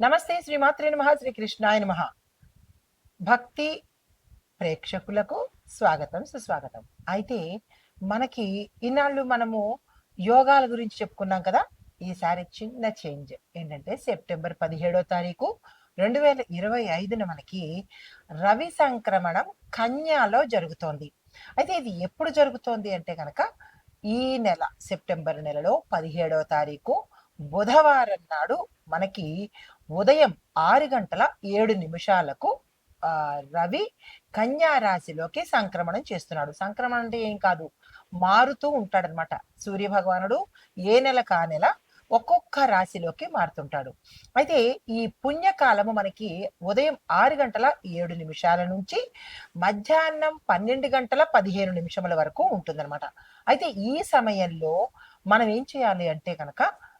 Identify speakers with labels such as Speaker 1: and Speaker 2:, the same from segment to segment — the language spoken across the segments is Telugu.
Speaker 1: నమస్తే శ్రీమాత్రే నమ శ్రీకృష్ణాయ నమ. భక్తి ప్రేక్షకులకు స్వాగతం సుస్వాగతం. అయితే మనకి ఇన్నాళ్ళు మనము యోగాల గురించి చెప్పుకున్నాం కదా ఈసారి చిన్న చేంజ్. ఏంటంటే సెప్టెంబర్ పదిహేడో తారీఖు రెండు వేల ఇరవై ఐదున మనకి రవి సంక్రమణం కన్యాలో జరుగుతోంది. అయితే ఇది ఎప్పుడు జరుగుతోంది అంటే కనుక ఈ నెల సెప్టెంబర్ నెలలో పదిహేడవ తారీఖు బుధవారం నాడు మనకి ఉదయం ఆరు గంటల ఏడు నిమిషాలకు రవి కన్యా రాశిలోకి సంక్రమణం చేస్తున్నాడు. సంక్రమణం అంటే ఏం కాదు మారుతూ ఉంటాడనమాట సూర్య భగవానుడు ఏ నెల కా నెల ఒక్కొక్క రాశిలోకి మారుతుంటాడు. అయితే ఈ పుణ్యకాలము మనకి ఉదయం ఆరు గంటల ఏడు నిమిషాల నుంచి మధ్యాహ్నం పన్నెండు గంటల పదిహేను నిమిషముల వరకు ఉంటుందన్నమాట. అయితే ఈ సమయంలో మనం ఏం చేయాలి అంటే కనుక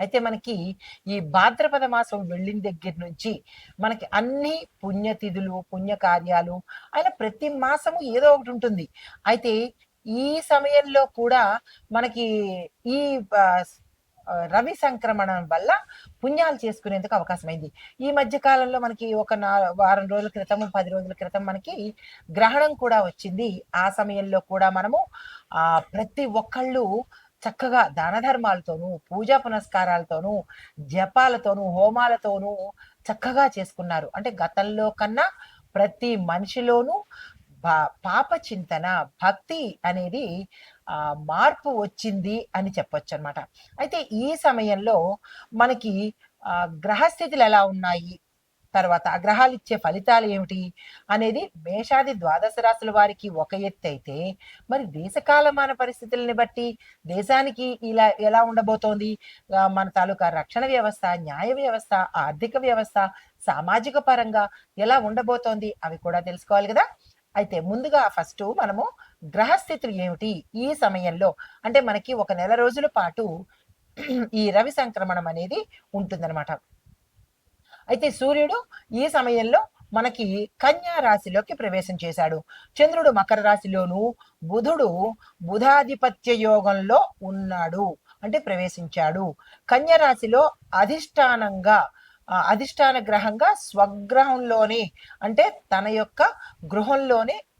Speaker 1: అయితే మనకి ఈ భాద్రపద మాసం వెళ్ళిన దగ్గర నుంచి మనకి అన్ని పుణ్యతిథులు పుణ్య కార్యాలు ప్రతి మాసము ఏదో ఒకటి ఉంటుంది. అయితే ఈ సమయంలో కూడా మనకి ఈ రవి సంక్రమణం వల్ల పుణ్యాలు చేసుకునేందుకు అవకాశమైంది. ఈ మధ్య కాలంలో మనకి ఒక నా వారం రోజుల క్రితం పది రోజుల క్రితం మనకి గ్రహణం కూడా వచ్చింది. ఆ సమయంలో కూడా మనము ఆ ప్రతి ఒక్కళ్ళు చక్కగా దాన ధర్మాలతోనూ పూజా పునస్కారాలతోనూ జపాలతోనూ హోమాలతోనూ చక్కగా చేసుకున్నారు. అంటే గతంలో కన్నా ప్రతి మనిషిలోనూ పా- పాప చింతన భక్తి అనేది ఆ మార్పు వచ్చింది అని చెప్పొచ్చు అనమాట అయితే ఈ సమయంలో మనకి ఆ గ్రహస్థితులు ఎలా ఉన్నాయి? తర్వాత ఆ గ్రహాలు ఇచ్చే ఫలితాలు ఏమిటి అనేది మేషాది ద్వాదశ రాశుల వారికి ఒక ఎత్తు అయితే మరి దేశకాలమాన పరిస్థితులని బట్టి దేశానికి ఇలా ఎలా ఉండబోతోంది? మన తాలూకా రక్షణ వ్యవస్థ న్యాయ వ్యవస్థ ఆర్థిక వ్యవస్థ సామాజిక పరంగా ఎలా ఉండబోతోంది అవి కూడా తెలుసుకోవాలి కదా? అయితే ముందుగా ఫస్ట్ మనము గ్రహస్థితులు ఏమిటి ఈ సమయంలో? అంటే మనకి ఒక నెల రోజుల పాటు ఈ రవి సంక్రమణం అనేది ఉంటుందన్నమాట. అయితే సూర్యుడు ఈ సమయంలో మనకి కన్యా రాశిలోకి ప్రవేశం చేశాడు. చంద్రుడు మకర రాశిలోను బుధుడు బుధాధిపత్య యోగంలో ఉన్నాడు అంటే ప్రవేశించాడు. కన్యా రాశిలో అధిష్టానంగా అధిష్టాన గ్రహంగా స్వగ్రహంలోనే అంటే తన యొక్క గృహంలోనే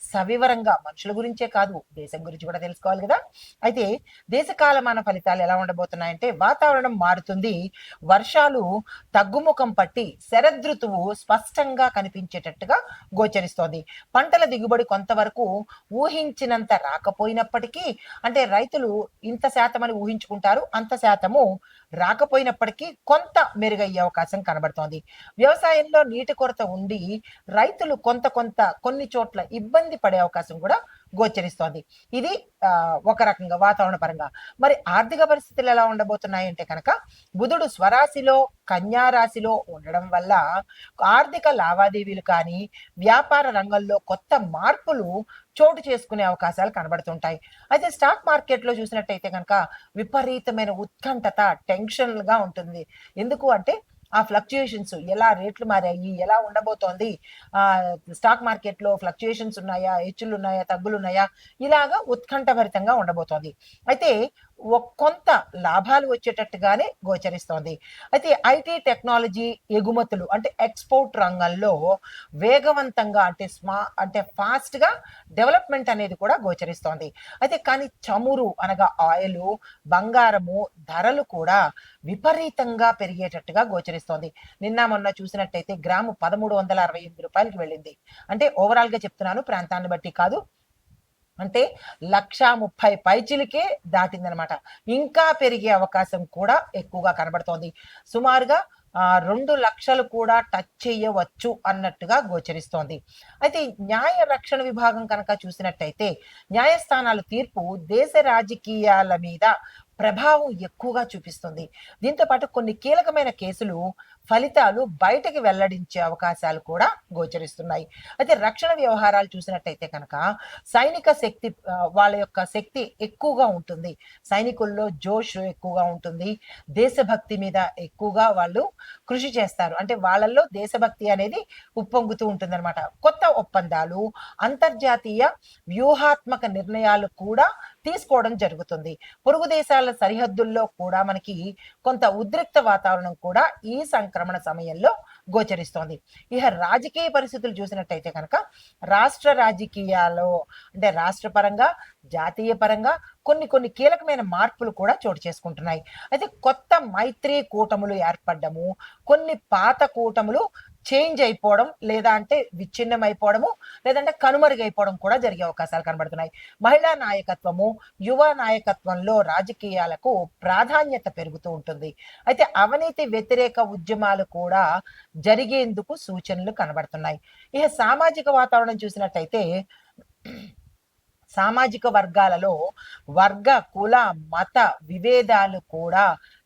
Speaker 1: సవివరంగా మనుషుల గురించే కాదు దేశం గురించి కూడా తెలుసుకోవాలి కదా. అయితే దేశకాలమాన ఫలితాలు ఎలా ఉండబోతున్నాయంటే వాతావరణం మారుతుంది. వర్షాలు తగ్గుముఖం పట్టి శరదృతువు స్పష్టంగా కనిపించేటట్టుగా గోచరిస్తోంది. పంటల దిగుబడి కొంతవరకు ఊహించినంత రాకపోయినప్పటికీ అంటే రైతులు ఇంత శాతం అని ఊహించుకుంటారు అంత శాతము రాకపోయినప్పటికీ కొంత మెరుగయ్యే అవకాశం కనబడుతోంది. వ్యవసాయంలో నీటి కొరత ఉండి రైతులు కొంత కొంత కొన్ని చోట్ల ఇబ్బంది పడే అవకాశం కూడా గోచరిస్తోంది. ఇది ఒక రకంగా వాతావరణ పరంగా. మరి ఆర్థిక పరిస్థితులు ఎలా ఉండబోతున్నాయి అంటే కనుక బుధుడు స్వరాశిలో కన్యా రాశిలో ఉండడం వల్ల ఆర్థిక లావాదేవీలు కానీ వ్యాపార రంగంలో కొత్త మార్పులు చోటు చేసుకునే అవకాశాలు కనబడుతుంటాయి. అయితే స్టాక్ మార్కెట్లో చూసినట్టయితే కనుక విపరీతమైన ఉత్కంఠత టెన్షన్గా ఉంటుంది. ఎందుకు అంటే ఆ ఫ్లక్చుయేషన్స్ ఎలా రేట్లు మారాయి ఎలా ఉండబోతోంది ఆ స్టాక్ మార్కెట్లో ఫ్లక్చుయేషన్స్ ఉన్నాయా హెచ్చులు ఉన్నాయా తగ్గులు ఉన్నాయా ఇలాగా ఉత్కంఠభరితంగా ఉండబోతోంది. అయితే కొంత లాభాలు వచ్చేటట్టుగానే గోచరిస్తోంది. అయితే ఐటీ టెక్నాలజీ ఎగుమతులు అంటే ఎక్స్పోర్ట్ రంగంలో వేగవంతంగా అంటే స్మా అంటే ఫాస్ట్గా డెవలప్మెంట్ అనేది కూడా గోచరిస్తోంది. అయితే కానీ చమురు అనగా ఆయిల్ బంగారము ధరలు కూడా విపరీతంగా పెరిగేటట్టుగా గోచరిస్తోంది. నిన్న మొన్న చూసినట్టయితే గ్రాము పదమూడు వందల అరవై ఎనిమిది రూపాయలకి వెళ్ళింది. అంటే ఓవరాల్గా చెప్తున్నాను ప్రాంతాన్ని బట్టి కాదు అంటే లక్షా ముప్పై పైచిలకే దాటిందనమాట. ఇంకా పెరిగే అవకాశం కూడా ఎక్కువగా కనబడుతోంది. సుమారుగా రెండు లక్షలు కూడా టచ్ చేయవచ్చు అన్నట్టుగా గోచరిస్తోంది. అయితే న్యాయ రక్షణ విభాగం కనుక చూసినట్టయితే న్యాయస్థానాల తీర్పు దేశ రాజకీయాల మీద ప్రభావం ఎక్కువగా చూపిస్తుంది. దీంతో పాటు కొన్ని కీలకమైన కేసులు ఫలితాలు బయటకు వెల్లడించే అవకాశాలు కూడా గోచరిస్తున్నాయి. అయితే రక్షణ వ్యవహారాలు చూసినట్టయితే కనుక సైనిక శక్తి వాళ్ళ యొక్క శక్తి ఎక్కువగా ఉంటుంది. సైనికుల్లో జోష్ ఎక్కువగా ఉంటుంది. దేశభక్తి మీద ఎక్కువగా వాళ్ళు కృషి చేస్తారు. అంటే వాళ్ళల్లో దేశభక్తి అనేది ఉప్పొంగుతూ ఉంటుంది అనమాట కొత్త ఒప్పందాలు అంతర్జాతీయ వ్యూహాత్మక నిర్ణయాలు కూడా తీసుకోవడం జరుగుతుంది. పొరుగు దేశాల సరిహద్దుల్లో కూడా మనకి కొంత ఉద్రిక్త వాతావరణం కూడా ఈ సంక్రమణ సమయంలో గోచరిస్తోంది. ఇక రాజకీయ పరిస్థితులు చూసినట్టయితే కనుక రాష్ట్ర రాజకీయాల్లో అంటే రాష్ట్ర పరంగా జాతీయ పరంగా కొన్ని కొన్ని కీలకమైన మార్పులు కూడా చోటు చేసుకుంటున్నాయి. అయితే కొత్త మైత్రి కూటములు ఏర్పడ్డము కొన్ని పాత కూటములు చేంజ్ అయిపోవడం లేదా అంటే విచ్ఛిన్నం అయిపోవడము లేదంటే కనుమరుగైపోవడం కూడా జరిగే అవకాశాలు కనబడుతున్నాయి. మహిళా నాయకత్వము యువ నాయకత్వంలో రాజకీయాలకు ప్రాధాన్యత పెరుగుతూ ఉంటుంది. అయితే అవినీతి వ్యతిరేక ఉద్యమాలు కూడా జరిగేందుకు సూచనలు కనబడుతున్నాయి. ఇక సామాజిక వాతావరణం చూసినట్టయితే సామాజిక వర్గాలలో వర్గ కుల మత విభేదాలు కూడా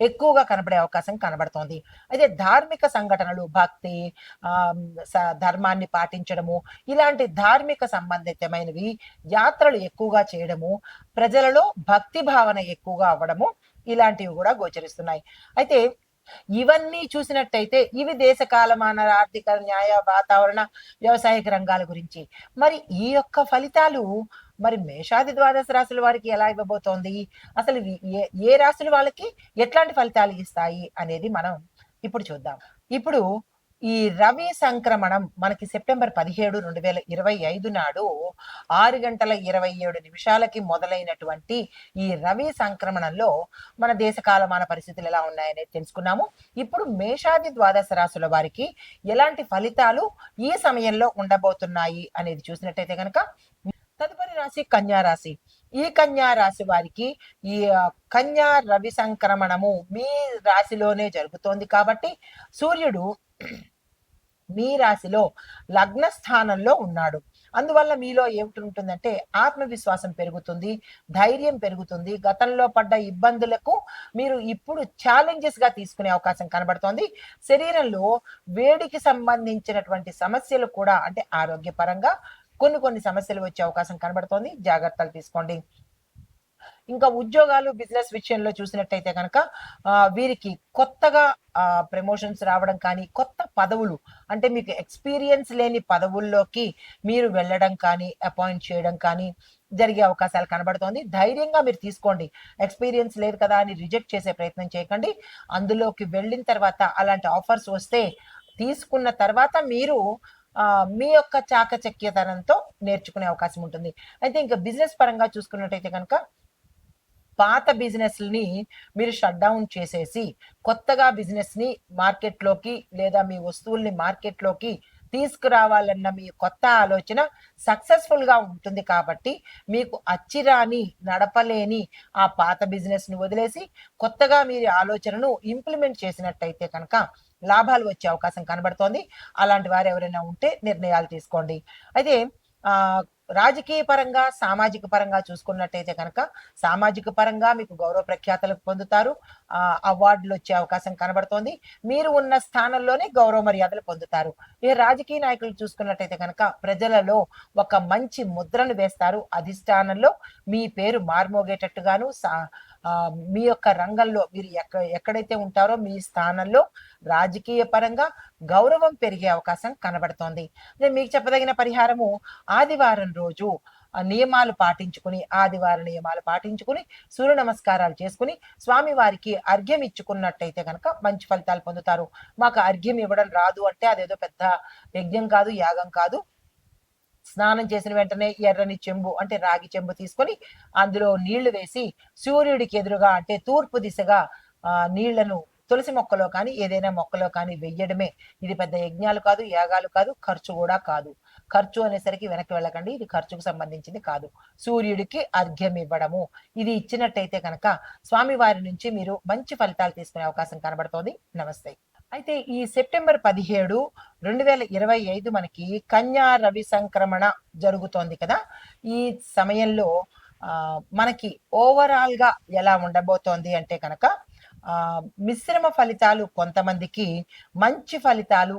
Speaker 1: ఎక్కువగా కనబడే అవకాశం కనబడుతోంది. అయితే ధార్మిక సంఘటనలు భక్తి ఆ ధర్మాన్ని పాటించడము ఇలాంటి ధార్మిక సంబంధితమైనవి యాత్రలు ఎక్కువగా చేయడము ప్రజలలో భక్తి భావన ఎక్కువగా అవ్వడము ఇలాంటివి కూడా గోచరిస్తున్నాయి. అయితే ఇవన్నీ చూసినట్టయితే ఇవి దేశ కాలమాన ఆర్థిక న్యాయ వాతావరణ వ్యవసాయక రంగాల గురించి. మరి ఈ యొక్క ఫలితాలు మరి మేషాది ద్వాదశ రాశుల వారికి ఎలా ఇవ్వబోతోంది? అసలు ఏ ఏ రాశుల వాళ్ళకి ఎట్లాంటి ఫలితాలు ఇస్తాయి అనేది మనం ఇప్పుడు చూద్దాం. ఇప్పుడు ఈ రవి సంక్రమణం మనకి సెప్టెంబర్ పదిహేడు రెండు వేల ఇరవై ఐదు నాడు ఆరు గంటల ఇరవై ఏడు నిమిషాలకి మొదలైనటువంటి ఈ రవి సంక్రమణంలో మన దేశ కాలమాన పరిస్థితులు ఎలా ఉన్నాయనేది తెలుసుకున్నాము. ఇప్పుడు మేషాది ద్వాదశ రాశుల వారికి ఎలాంటి ఫలితాలు ఈ సమయంలో ఉండబోతున్నాయి అనేది చూసినట్టయితే కనుక తదుపరి రాశి కన్యా రాశి. ఈ కన్యా రాశి వారికి ఈ కన్యా రవి సంక్రమణము మీ రాశిలోనే జరుగుతోంది కాబట్టి సూర్యుడు మీ రాశిలో లగ్న స్థానంలో ఉన్నాడు. అందువల్ల మీలో ఏమిటి ఉంటుందంటే ఆత్మవిశ్వాసం పెరుగుతుంది ధైర్యం పెరుగుతుంది. గతంలో పడ్డ ఇబ్బందులకు మీరు ఇప్పుడు ఛాలెంజెస్గా తీసుకునే అవకాశం కనబడుతోంది. శరీరంలో వేడికి సంబంధించినటువంటి సమస్యలు కూడా అంటే ఆరోగ్యపరంగా కొన్ని కొన్ని సమస్యలు వచ్చే అవకాశం కనబడుతోంది. జాగ్రత్తలు తీసుకోండి. ఇంకా ఉద్యోగాలు బిజినెస్ విషయంలో చూసినట్టయితే కనుక వీరికి కొత్తగా ప్రమోషన్స్ రావడం కానీ కొత్త పదవులు అంటే మీకు ఎక్స్పీరియన్స్ లేని పదవుల్లోకి మీరు వెళ్ళడం కానీ అపాయింట్ చేయడం కానీ జరిగే అవకాశాలు కనబడుతోంది. ధైర్యంగా మీరు తీసుకోండి. ఎక్స్పీరియన్స్ లేదు కదా అని రిజెక్ట్ చేసే ప్రయత్నం చేయకండి. అందులోకి వెళ్ళిన తర్వాత అలాంటి ఆఫర్స్ వస్తే తీసుకున్న తర్వాత మీరు మీ యొక్క చాకచక్యతనంతో నేర్చుకునే అవకాశం ఉంటుంది. అయితే ఇంకా బిజినెస్ పరంగా చూసుకున్నట్టయితే కనుక పాత బిజినెస్ని మీరు షట్ డౌన్ చేసేసి కొత్తగా బిజినెస్ని మార్కెట్లోకి లేదా మీ వస్తువుల్ని మార్కెట్లోకి తీసుకురావాలన్న మీ కొత్త ఆలోచన సక్సెస్ఫుల్గా ఉంటుంది కాబట్టి మీకు అచ్చిరాని నడపలేని ఆ పాత బిజినెస్ని వదిలేసి కొత్తగా మీరు ఆలోచనను ఇంప్లిమెంట్ చేసినట్టయితే కనుక లాభాలు వచ్చే అవకాశం కనబడుతోంది. అలాంటి వారు ఎవరైనా ఉంటే నిర్ణయాలు తీసుకోండి. అయితే ఆ రాజకీయ పరంగా సామాజిక పరంగా చూసుకున్నట్టయితే కనుక సామాజిక పరంగా మీకు గౌరవ ప్రఖ్యాతలు పొందుతారు. ఆ అవార్డులు వచ్చే అవకాశం కనబడుతోంది. మీరు ఉన్న స్థానంలోనే గౌరవ మర్యాదలు పొందుతారు. ఈ రాజకీయ నాయకులు చూసుకున్నట్టయితే కనుక ప్రజలలో ఒక మంచి ముద్రను వేస్తారు. అధిష్టానంలో మీ పేరు మార్మోగేటట్టుగాను సా మీ యొక్క రంగంలో మీరు ఎక్క ఎక్కడైతే ఉంటారో మీ స్థానంలో రాజకీయ పరంగా గౌరవం పెరిగే అవకాశం కనబడుతోంది. నేను మీకు చెప్పదగిన పరిహారము ఆదివారం రోజు నియమాలు పాటించుకుని ఆదివార నియమాలు పాటించుకుని సూర్య నమస్కారాలు చేసుకుని స్వామి వారికి అర్ఘ్యం ఇచ్చుకున్నట్టయితే కనుక మంచి ఫలితాలు పొందుతారు. మాకు అర్ఘ్యం ఇవ్వడం రాదు అంటే అదేదో పెద్ద యజ్ఞం కాదు యాగం కాదు. స్నానం చేసిన వెంటనే ఎర్రని చెంబు అంటే రాగి చెంబు తీసుకొని అందులో నీళ్ళు వేసి సూర్యుడికి ఎదురుగా అంటే తూర్పు దిశగా ఆ నీళ్ళను తులసి మొక్కలో కానీ ఏదైనా మొక్కలో కానీ వెయ్యడమే ఇది పెద్ద యజ్ఞాలు కాదు యాగాలు కాదు ఖర్చు కూడా కాదు. ఖర్చు అనేసరికి వెనక్కి వెళ్ళకండి ఇది ఖర్చుకు సంబంధించింది కాదు. సూర్యుడికి అర్ఘ్యం ఇవ్వడము. ఇది ఇచ్చినట్టయితే కనుక స్వామివారి నుంచి మీరు మంచి ఫలితాలు తీసుకునే అవకాశం కనబడుతోంది. నమస్తే. అయితే ఈ సెప్టెంబర్ పదిహేడు రెండు వేల ఇరవై ఐదు మనకి కన్యా రవి సంక్రమణ జరుగుతోంది కదా. ఈ సమయంలో మనకి ఓవరాల్గా ఎలా ఉండబోతోంది అంటే కనుక మిశ్రమ ఫలితాలు కొంతమందికి మంచి ఫలితాలు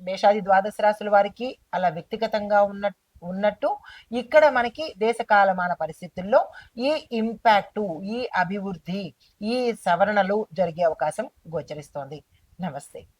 Speaker 1: మేషాది ద్వాదశ రాశుల వారికి అలా వ్యక్తిగతంగా ఉన్న ఉన్నట్టు ఇక్కడ మనకి దేశ కాలమాన పరిస్థితుల్లో ఈ ఇంపాక్టు ఈ అభివృద్ధి ఈ సవరణలు జరిగే అవకాశం గోచరిస్తోంది. నమస్తే.